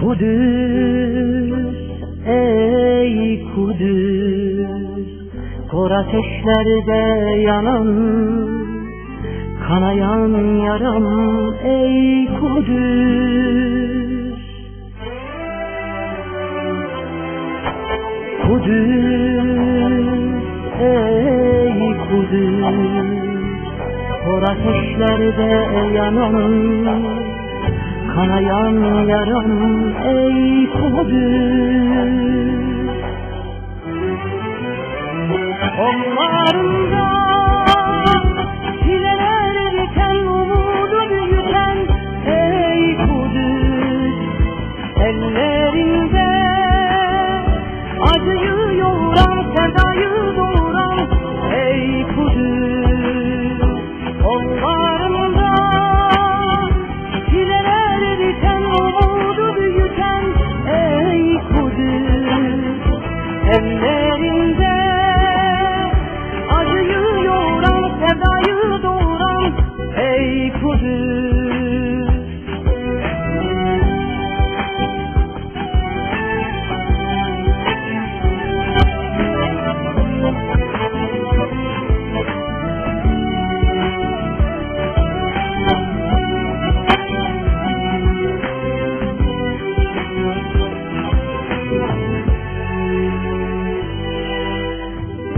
Kudüs, ey Kudüs, kor ateşlerde yanan, kanayan yaram ey Kudüs. Kudüs, kor ateşlerde yanan, Kanayan yaram ey Kudüs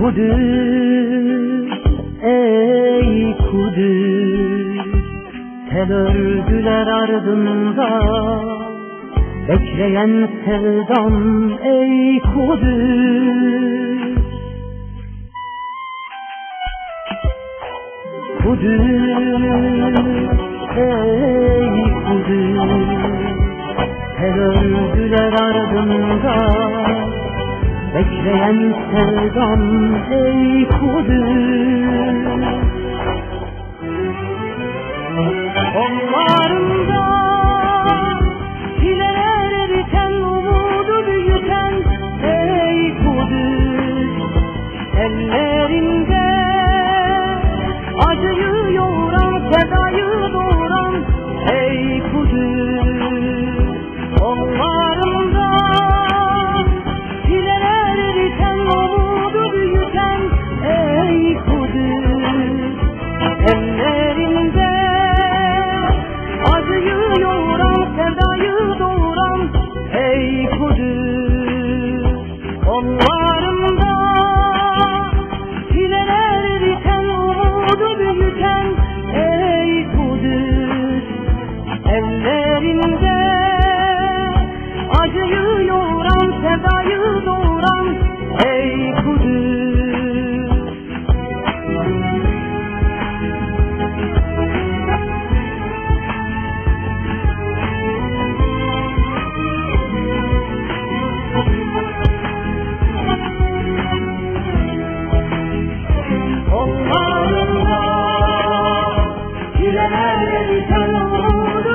Kudüs, ey Kudüs, tel ördüler ardında, bekleyen sevdam ey Kudüs. Kudüs, ey Kudüs, tel ördüler ardında, Bekleyen sevdam ey Kudüs Ey Kudüs Onlarla Girenlerle biten Umudu